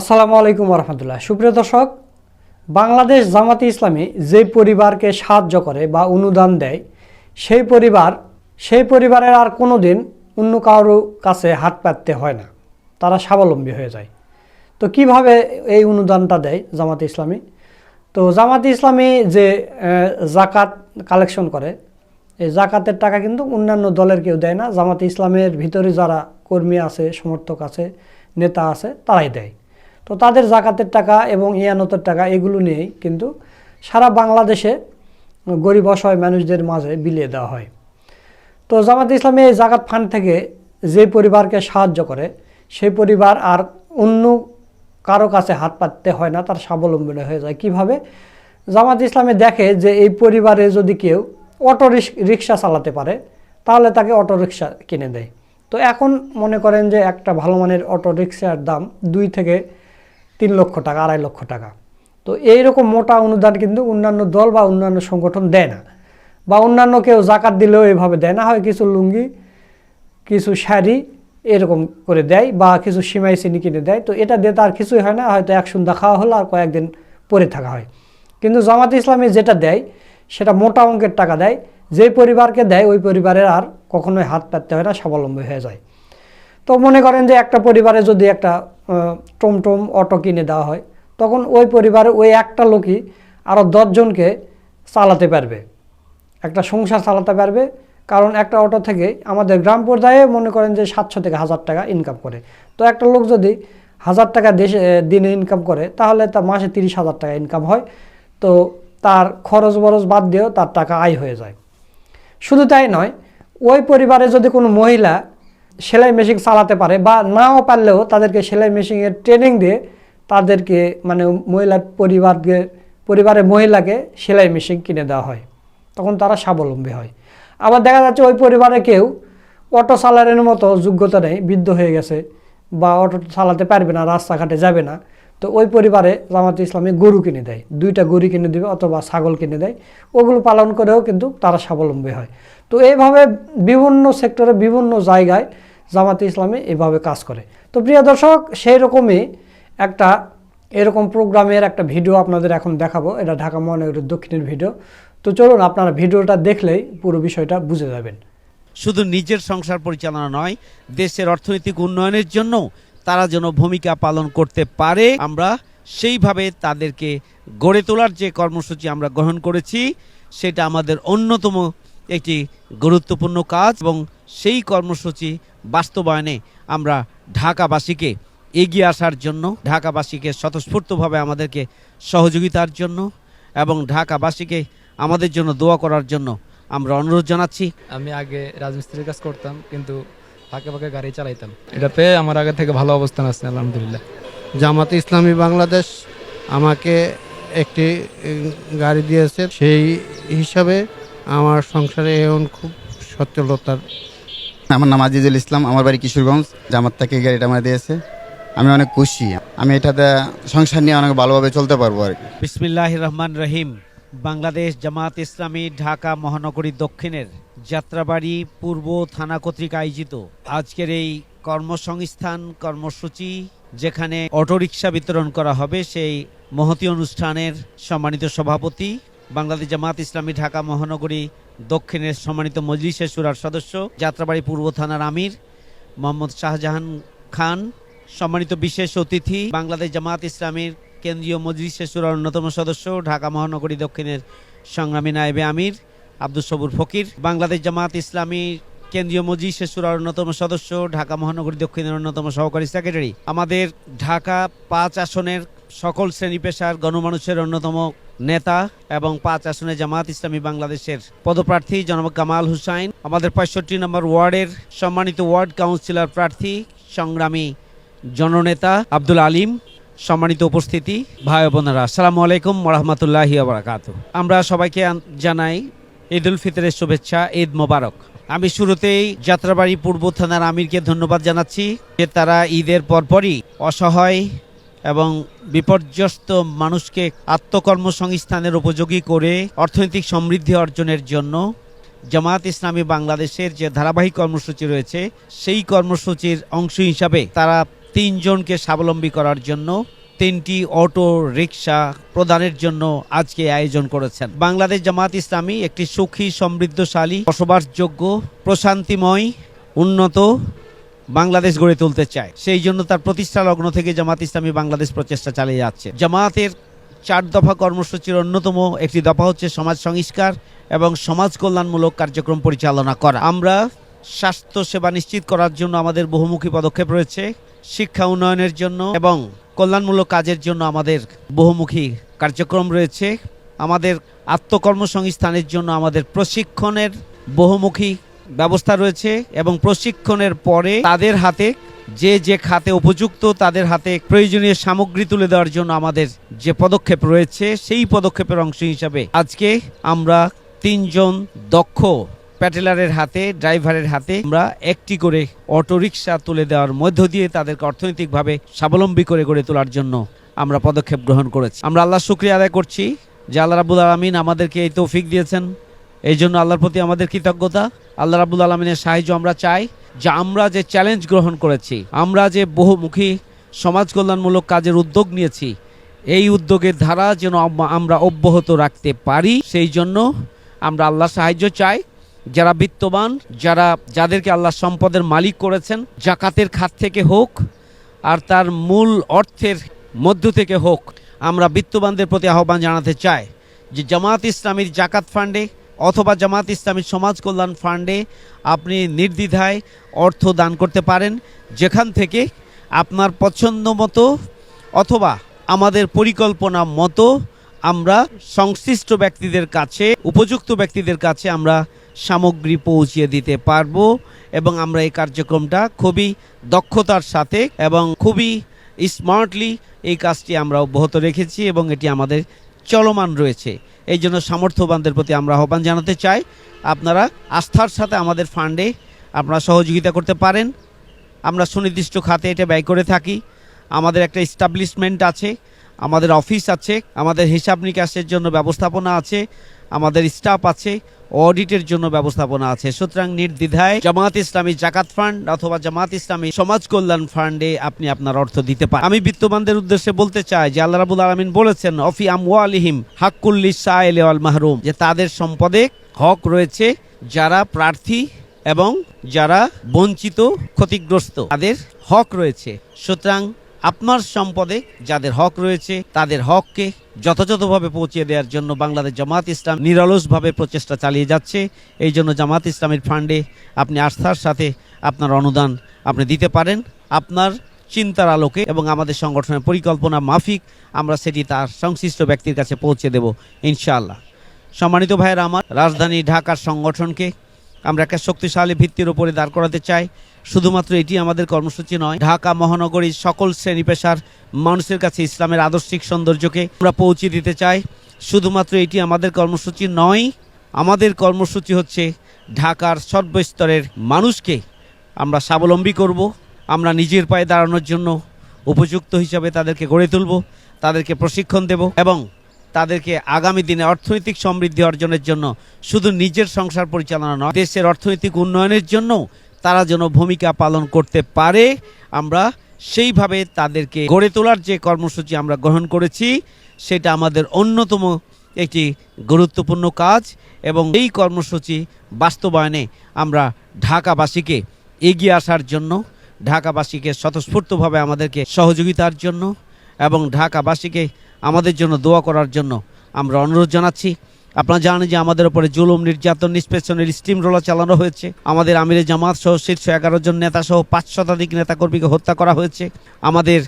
আসসালামু আলাইকুম রহমতুল্লাহ সুপ্রিয় দর্শক, বাংলাদেশ জামাতি ইসলামী যে পরিবারকে সাহায্য করে বা অনুদান দেয়, সেই পরিবার, সেই পরিবারের আর কোনো দিন অন্য কারও কাছে হাত পাততে হয় না। তারা স্বাবলম্বী হয়ে যায়। তো কীভাবে এই অনুদানটা দেয় জামাতি ইসলামী? তো জামাতি ইসলামী যে জাকাত কালেকশন করে, এই জাকাতের টাকা কিন্তু অন্যান্য দলের কেউ দেয় না। জামাতি ইসলামের ভিতরে যারা কর্মী আছে, সমর্থক আছে, নেতা আছে, তারাই দেয়। তো তাদের জাকাতের টাকা এবং ইয়ানতের টাকা এগুলো নিয়েই কিন্তু সারা বাংলাদেশে গরিব অসহায় মানুষদের মাঝে বিলিয়ে দেওয়া হয়। তো জামাত ইসলামী এই জাকাত ফান্ড থেকে যে পরিবারকে সাহায্য করে, সেই পরিবার আর অন্য কারও কাছে হাত পাততে হয় না, তার স্বাবলম্বী হয়ে যায়। কীভাবে? জামাত ইসলামে দেখে যে এই পরিবারে যদি কেউ অটো রিক্সা চালাতে পারে, তাহলে তাকে অটো রিক্সা কিনে দেয়। তো এখন মনে করেন যে একটা ভালো মানের অটো রিক্সার দাম দুই থেকে তিন লক্ষ টাকা, আড়াই লক্ষ টাকা। তো এইরকম মোটা অনুদান কিন্তু অন্যান্য দল বা অন্যান্য সংগঠন দেয় না। বা অন্যান্য কেউ জাকাত দিলেও এভাবে দেয় না। হয় কিছু লুঙ্গি, কিছু শাড়ি এরকম করে দেয় বা কিছু সিমাই চিনি কিনে দেয়। তো এটা দিয়ে তার কিছুই হয় না। হয়তো এক সন্ধ্যা খাওয়া হলো আর কয়েকদিন পরে থাকা হয়। কিন্তু জামাত ইসলামী যেটা দেয়, সেটা মোটা অঙ্কের টাকা দেয়। যে পরিবারকে দেয়, ওই পরিবারের আর কখনোই হাত পাততে হয় না, স্বাবলম্বী হয়ে যায়। তো মনে করেন যে একটা পরিবারে যদি একটা টমটম অটো কিনে দেওয়া হয়। তখন ওই পরিবারে ওই একটা লোকই আরও দশজনকে চালাতে পারবে। একটা সংসার চালাতে পারবে। কারণ একটা অটো থেকে আমাদের গ্রাম পর্যায়ে মনে করেন যে সাতশো থেকে হাজার টাকা ইনকাম করে। তো একটা লোক যদি হাজার টাকা দেশে দিনে ইনকাম করে, তাহলে তার মাসে তিরিশ হাজার টাকা ইনকাম হয়। তো তার খরচ বরচ বাদ দিয়েও তার টাকা আয় হয়ে যায়। শুধু তাই নয়, ওই পরিবারে যদি কোনো মহিলা সেলাই মেশিন চালাতে পারে বা নাও পারলেও তাদেরকে সেলাই মেশিনের ট্রেনিং দিয়ে তাদেরকে মানে মহিলার পরিবারকে, পরিবারের মহিলাকে সেলাই মেশিন কিনে দেওয়া হয়। তখন তারা স্বাবলম্বী হয়। আবার দেখা যাচ্ছে ওই পরিবারে কেউ অটো চালানোর মতো যোগ্যতা নেই, বৃদ্ধ হয়ে গেছে বা অটো চালাতে পারবে না, রাস্তাঘাটে যাবে না। তো ওই পরিবারে জামাত ইসলামী গরু কিনে দেয়। দুইটা গরু কিনে দেবে অথবা ছাগল কিনে দেয়। ওগুলো পালন করেও কিন্তু তারা স্বাবলম্বী হয়। তো এইভাবে বিভিন্ন সেক্টরে বিভিন্ন জায়গায় জামাতে ইসলামী এভাবে কাজ করে। তো প্রিয় দর্শক সেই রকমই একটা এরকম প্রোগ্রামের একটা ভিডিও আপনাদের এখন দেখাবো। এটা ঢাকা মহানগরীর দক্ষিণের ভিডিও। তো চলুন আপনারা ভিডিওটা দেখলেই পুরো বিষয়টা বুঝে যাবেন। শুধু নিজের সংসার পরিচালনা নয়, দেশের অর্থনৈতিক উন্নয়নের জন্য তারা যেন ভূমিকা পালন করতে পারে, আমরা সেইভাবে তাদেরকে গড়ে তোলার যে কর্মসূচি আমরা গ্রহণ করেছি, সেটা আমাদের অন্যতম একটি গুরুত্বপূর্ণ কাজ এবং সেই কর্মসূচি বাস্তবায়নে আমরা ঢাকাবাসীকে এগিয়ে আসার জন্য ঢাকাবাসীকে স্বতঃস্ফূর্তভাবে আমাদেরকে সহযোগিতার জন্য এবং ঢাকাবাসীকে আমাদের জন্য দোয়া করার জন্য আমরা অনুরোধ জানাচ্ছি। আমি আগে রাজমিস্ত্রির কাজ করতাম কিন্তু ফাঁকে ফাঁকে গাড়ি চালাইতাম। এটা পেয়ে আমার আগে থেকে ভালো অবস্থান আছে আলহামদুলিল্লাহ। জামাতে ইসলামী বাংলাদেশ আমাকে একটি গাড়ি দিয়েছে সেই হিসাবে আমার সংসারে এখন খুব সচ্ছলতার। আমার নাম আজিজুল ইসলাম আমার বাড়ি কিশোরগঞ্জ জামাত থেকে এই গাড়িটা আমার দিয়েছে। আমি অনেক খুশি। আমি এটাতে সংসার নিয়ে অনেক ভালোভাবে চলতে পারব আর কি। বিসমিল্লাহ রহমান রহিম। বাংলাদেশ জামাত ইসলামী ঢাকা মহানগরী দক্ষিণের যাত্রাবাড়ি পূর্ব থানা কর্তৃক আয়োজিত আজকের এই কর্মসংস্থান কর্মসূচি যেখানে অটোরিকশা বিতরণ করা হবে সেই মহতি অনুষ্ঠানের সম্মানিত সভাপতি বাংলাদেশ জামাত ইসলামী ঢাকা মহানগরী দক্ষিণের সম্মানিত মজলিসের সুরার সদস্য, যাত্রাবাড়ি পূর্ব থানার আমির মোহাম্মদ শাহজাহান খান, সম্মানিত বিশেষ অতিথি, বাংলাদেশ জামাত ইসলামীর কেন্দ্রীয় মজলিসের সুরার অন্যতম সদস্য, ঢাকা মহানগরী দক্ষিণের সংগ্রামী নায়েবে আমির আব্দুল সবুর ফকির, বাংলাদেশ জামাত ইসলামী কেন্দ্রীয় মজলিসের সুরার অন্যতম সদস্য, ঢাকা মহানগরী দক্ষিণের অন্যতম সহকারী সেক্রেটারি। আমাদের ঢাকা পাঁচ আসনের সকল শ্রেণি পেশার গণমানুষের অন্যতম নেতা এবং পাঁচ আসনে জামাত ইসলামী বাংলাদেশের পদপ্রার্থী জনাব কামাল হুসাইন, আমাদের পঁয়ষট্টি নম্বর ওয়ার্ডের সম্মানিত ওয়ার্ড কাউন্সিলর প্রার্থী, সংগ্রামী জননেতা আব্দুল আলিম, সম্মানিত উপস্থিতি, ভাই বোনেরা, আসসালামু আলাইকুম রহমতুল্লাহ বারাকাত আমরা সবাইকে জানাই ঈদ উল ফিতরের শুভেচ্ছা, ঈদ মোবারক। আমি শুরুতেই যাত্রাবাড়ি পূর্ব থানার আমিরকে ধন্যবাদ জানাচ্ছি যে তারা ঈদের পরপরই অসহায় এবং বিপর্যস্ত মানুষকে আত্মকর্মসংস্থানের উপযোগী করে অর্থনৈতিক সমৃদ্ধি অর্জনের জন্য জামাত ইসলামী বাংলাদেশের যে ধারাবাহিক কর্মসূচি রয়েছে, সেই কর্মসূচির অংশ হিসাবে তারা তিনজনকে স্বাবলম্বী করার জন্য তিনটি অটো রিক্সা প্রদানের জন্য আজকে আয়োজন করেছেন। বাংলাদেশ জামাত ইসলামী একটি সুখী, সমৃদ্ধশালী, বসবাসযোগ্য, প্রশান্তিময়, উন্নত বাংলাদেশ গড়ে তুলতে চায়। সেই জন্য তার প্রতিষ্ঠা লগ্ন থেকে জামাত ইসলামী বাংলাদেশ প্রচেষ্টা চালিয়ে যাচ্ছে। জামাতের চার দফা কর্মসূচির অন্যতম একটি দফা হচ্ছে সমাজ সংস্কার এবং সমাজ কল্যাণমূলক কার্যক্রম পরিচালনা করা। আমরা স্বাস্থ্য সেবা নিশ্চিত করার জন্য আমাদের বহুমুখী পদক্ষেপ রয়েছে, শিক্ষা উন্নয়নের জন্য এবং কল্যাণমূলক কাজের জন্য আমাদের বহুমুখী কার্যক্রম রয়েছে। আমাদের আত্মকর্মসংস্থানের জন্য আমাদের প্রশিক্ষণের বহুমুখী ব্যবস্থা রয়েছে এবং প্রশিক্ষণের পরে তাদের হাতে, যে যে খাতে উপযুক্ত, তাদের হাতে প্রয়োজনীয় সামগ্রী তুলে দেওয়ার জন্য আমাদের যে পদক্ষেপ রয়েছে, সেই পদক্ষেপের অংশ হিসাবে আজকে আমরা তিনজন দক্ষ প্যাটেলারের হাতে, ড্রাইভারের হাতে আমরা একটি করে অটোরিকশা তুলে দেওয়ার মধ্য দিয়ে তাদেরকে অর্থনৈতিকভাবে স্বাবলম্বী করে গড়ে তোলার জন্য আমরা পদক্ষেপ গ্রহণ করেছি। আমরা আল্লাহ শুক্রিয়া আদায় করছি। যে আল্লাহ রাবুল আলমিন আমাদেরকে এই তৌফিক দিয়েছেন। এই জন্য আল্লাহর প্রতি আমাদের কৃতজ্ঞতা। আল্লাহ রাবুল আলমিনের সাহায্য আমরা চাই যে আমরা যে চ্যালেঞ্জ গ্রহণ করেছি, আমরা যে বহুমুখী, সমাজ কল্যাণমূলক কাজের উদ্যোগ নিয়েছি, এই উদ্যোগের ধারা যেন আমরা অব্যাহত রাখতে পারি, সেই জন্য আমরা আল্লাহ সাহায্য চাই। যারা বিত্তবান, যারা, যাদেরকে আল্লাহ সম্পদের মালিক করেছেন, জাকাতের খাত থেকে হোক, আর তার মূল অর্থের মধ্য থেকে হোক, আমরা বিত্তবানদের প্রতি আহ্বান জানাতে চাই যে জামাত ইসলামীর জাকাত ফান্ডে অথবা জামাত ইসলামী সমাজ কল্যাণ ফান্ডে আপনি নির্দ্বিধায় অর্থ দান করতে পারেন, যেখান থেকে আপনার পছন্দ মতো অথবা আমাদের পরিকল্পনা মতো আমরা সংশ্লিষ্ট ব্যক্তিদের কাছে, উপযুক্ত ব্যক্তিদের কাছে আমরা সামগ্রী পৌঁছিয়ে দিতে পারব এবং আমরা এই কার্যক্রমটা খুবই দক্ষতার সাথে এবং খুবই স্মার্টলি এই কাজটি আমরা অব্যাহত রেখেছি এবং এটি আমাদের চলমান রয়েছে। এই জন্য সামর্থ্যবানদের প্রতি আমরা আহ্বান জানাতে চাই। আপনারা আস্থার সাথে আমাদের ফান্ডে আপনারা সহযোগিতা করতে পারেন। আমরা সুনির্দিষ্ট খাতে এটা ব্যয় করে থাকি। আমাদের একটা এস্টাবলিশমেন্ট আছে, আমাদের অফিস আছে, আমাদের হিসাব নিকাশের জন্য ব্যবস্থাপনা আছে, আমাদের স্টাফ আছে অডিটের জন্য ব্যবস্থাপনা আছে। সুতরাং নির্দ্বিধায় জামাত ইসলামী জাকাত ফান্ড অথবা জামাত ইসলামী সমাজ কল্যাণ ফান্ডে আপনি আপনার অর্থ দিতে পারেন। আমি বিত্তবানদের উদ্দেশ্যে বলতে চাই যে আল্লাহ রাবুল আলমিন বলেছেন, অফি আমওয়ালিহিম হাক্কুল্লি ওয়াল মাহরুম যে তাদের সম্পদে হক রয়েছে যারা প্রার্থী এবং যারা বঞ্চিত, ক্ষতিগ্রস্ত। তাদের হক রয়েছে। সুতরাং আপনার সম্পদে যাদের হক রয়েছে, তাদের হককে যথাযথভাবে পৌঁছে দেওয়ার জন্য বাংলাদেশ জামাত ইসলাম নিরলসভাবে প্রচেষ্টা চালিয়ে যাচ্ছে। এই জন্য জামাত ইসলামের ফান্ডে আপনি আস্থার সাথে আপনার অনুদান আপনি দিতে পারেন। আপনার চিন্তার আলোকে এবং আমাদের সংগঠনের পরিকল্পনা মাফিক আমরা সেটি তার সংশ্লিষ্ট ব্যক্তির কাছে পৌঁছে দেব, ইনশাআল্লাহ। সম্মানিত ভাইয়েরা, আমার রাজধানী ঢাকার সংগঠনকে আমরা একটা শক্তিশালী ভিত্তির উপরে দাঁড় করাতে চাই। শুধুমাত্র এটি আমাদের কর্মসূচি নয়, ঢাকা মহানগরীর সকল শ্রেণি পেশার মানুষের কাছে ইসলামের আদর্শিক সৌন্দর্যকে আমরা পৌঁছে দিতে চাই। শুধুমাত্র এটি আমাদের কর্মসূচি নয়, আমাদের কর্মসূচি হচ্ছে ঢাকার সর্বস্তরের মানুষকে আমরা স্বাবলম্বী করব, আমরা নিজের পায়ে দাঁড়ানোর জন্য উপযুক্ত হিসাবে তাদেরকে গড়ে তুলব, তাদেরকে প্রশিক্ষণ দেব এবং তাদেরকে আগামী দিনে অর্থনৈতিক সমৃদ্ধি অর্জনের জন্য শুধু নিজের সংসার পরিচালনা নয়, দেশের অর্থনৈতিক উন্নয়নের জন্য তারা যেন ভূমিকা পালন করতে পারে, আমরা সেইভাবে তাদেরকে গড়ে তোলার যে কর্মসূচি আমরা গ্রহণ করেছি, সেটা আমাদের অন্যতম একটি গুরুত্বপূর্ণ কাজ এবং এই কর্মসূচি বাস্তবায়নে আমরা ঢাকাবাসীকে এগিয়ে আসার জন্য, ঢাকাবাসীকে স্বতঃস্ফূর্তভাবে আমাদেরকে সহযোগিতার জন্য এবং ঢাকাবাসীকে আমাদের জন্য দোয়া করার জন্য আমরা অনুরোধ জানাচ্ছি। আপনারা জানেন যে আমাদের উপরে জুলুম, নির্যাতন নিষ্পেষণের স্টিম রোলার চালানো হয়েছে। আমাদের আমিরে জামাত সহ শীর্ষ এগারো জন নেতা সহ পাঁচ শতাধিক নেতাকর্মীকে হত্যা করা হয়েছে। আমাদের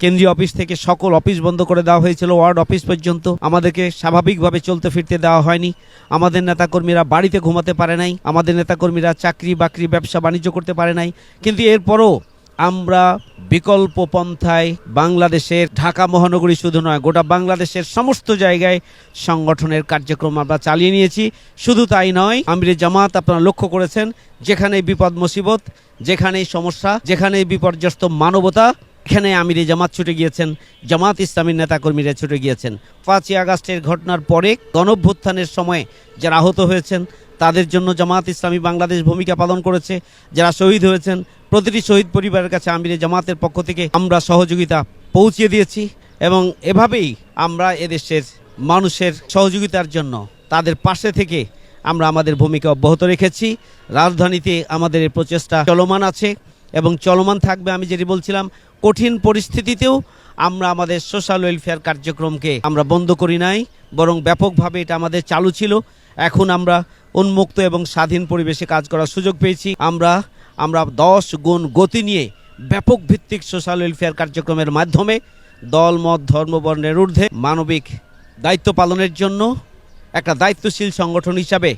কেন্দ্রীয় অফিস থেকে সকল অফিস বন্ধ করে দেওয়া হয়েছিল, ওয়ার্ড অফিস পর্যন্ত। আমাদেরকে স্বাভাবিকভাবে চলতে ফিরতে দেওয়া হয়নি। আমাদের নেতাকর্মীরা বাড়িতে ঘুমাতে পারে নাই। আমাদের নেতাকর্মীরা চাকরি বাকরি ব্যবসা বাণিজ্য করতে পারে নাই। কিন্তু এরপরও আমরা বিকল্প পন্থায় বাংলাদেশের ঢাকা মহানগরী শুধু নয়, গোটা বাংলাদেশের সমস্ত জায়গায় সংগঠনের কার্যক্রম আমরা চালিয়ে নিয়েছি। শুধু তাই নয়, আমির জামাত আপনারা লক্ষ্য করেছেন যেখানে বিপদ মুসিবত, যেখানেই সমস্যা, যেখানেই বিপর্যস্ত মানবতা, এখানে আমিরে জামাত ছুটে গিয়েছেন, জামাত ইসলামীর নেতাকর্মীরা ছুটে গিয়েছেন। পাঁচই আগস্টের ঘটনার পরে গণভ্যুত্থানের সময় যারা আহত হয়েছেন, তাদের জন্য জামাত ইসলামী বাংলাদেশ ভূমিকা পালন করেছে, যারা শহীদ হয়েছেন প্রতিটি শহীদ পরিবারের কাছে আমিরে জামাতের পক্ষ থেকে আমরা সহযোগিতা পৌঁছে দিয়েছি এবং এভাবেই আমরা এদেশের মানুষের সহযোগিতার জন্য তাদের পাশে থেকে আমরা আমাদের ভূমিকা অব্যাহত রেখেছি। রাজধানীতে আমাদের এই প্রচেষ্টা চলমান আছে এবং চলমান থাকবে আমি যেটি বলছিলাম, কঠিন পরিস্থিতিতেও আমরা আমাদের সোশ্যাল ওয়েলফেয়ার কার্যক্রমকে আমরা বন্ধ করি নাই, বরং ব্যাপকভাবে এটা আমাদের চালু ছিল। এখন আমরা উন্মুক্ত এবং স্বাধীন পরিবেশে কাজ করার সুযোগ পেয়েছি। আমরা আমরা দশ গুণ গতি নিয়ে ব্যাপক ভিত্তিক সোশ্যাল ওয়েলফেয়ার কার্যক্রমের মাধ্যমে দল, মত, ধর্ম, বর্ণের ঊর্ধ্বে মানবিক দায়িত্ব পালনের জন্য একটা দায়িত্বশীল সংগঠন হিসাবে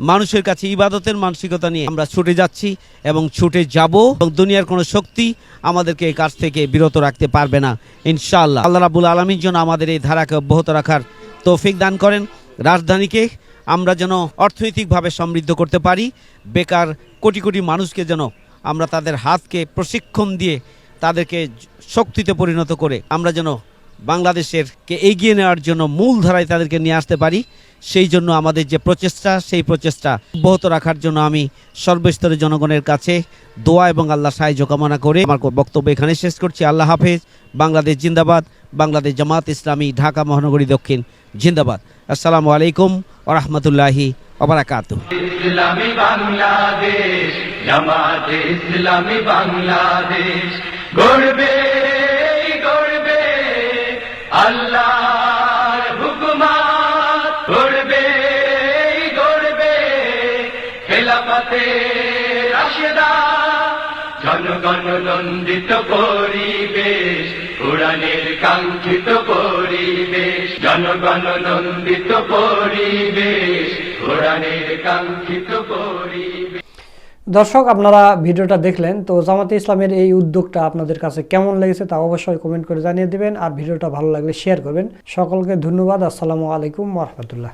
মানুষের কাছে ইবাদতের মানসিকতা নিয়ে আমরা ছুটে যাচ্ছি এবং ছুটে যাব এবং দুনিয়ার কোনো শক্তি আমাদেরকে এই কাজ থেকে বিরত রাখতে পারবে না। ইনশাআল্লাহ। আল্লাহ রাবুল আলমীর জন্য আমাদের এই ধারাকে অব্যাহত রাখার তৌফিক দান করেন। রাজধানীকে আমরা যেন অর্থনৈতিকভাবে সমৃদ্ধ করতে পারি, বেকার কোটি কোটি মানুষকে যেন আমরা তাদের হাতকে প্রশিক্ষণ দিয়ে তাদেরকে শক্তিতে পরিণত করে আমরা যেন বাংলাদেশের কে এগিয়ে নেওয়ার জন্য মূল ধারায় তাদেরকে নিয়ে আসতে পারি, সেই জন্য আমাদের যে প্রচেষ্টা, সেই প্রচেষ্টা অব্যাহত রাখার জন্য আমি সর্বস্তরের জনগণের কাছে দোয়া এবং আল্লাহ সাহায্য কামনা করে আমার বক্তব্য এখানে শেষ করছি। আল্লাহ হাফেজ। বাংলাদেশ জিন্দাবাদ। বাংলাদেশ জামাত ইসলামী, ঢাকা, মহানগরী দক্ষিণ। জিন্দাবাদ। আসসালামু আলাইকুম ওরহমতুল্লাহি ওবরাকাতুহ। ইসলামী বাংলাদেশ আল্লাহর হুকুমাত গড়বে গড়বে। খেলাফতে রাশেদা জনগণ নন্দিত পরিবেশ, কোরআনের কাঙ্ক্ষিত পরিবেশ। জনগণ নন্দিত পরিবেশ, কোরআনের কাঙ্ক্ষিত পরিবেশ। দর্শক, আপনারা ভিডিওটা দেখলেন, তো জামাতে ইসলামের এই উদ্যোগটা আপনাদের কাছে কেমন লেগেছে তা অবশ্যই কমেন্ট করে জানিয়ে দেবেন, আর ভিডিওটা ভালো লাগলে শেয়ার করবেন। সকলকে ধন্যবাদ, আসসালামু আলাইকুম রহমতুল্লাহ।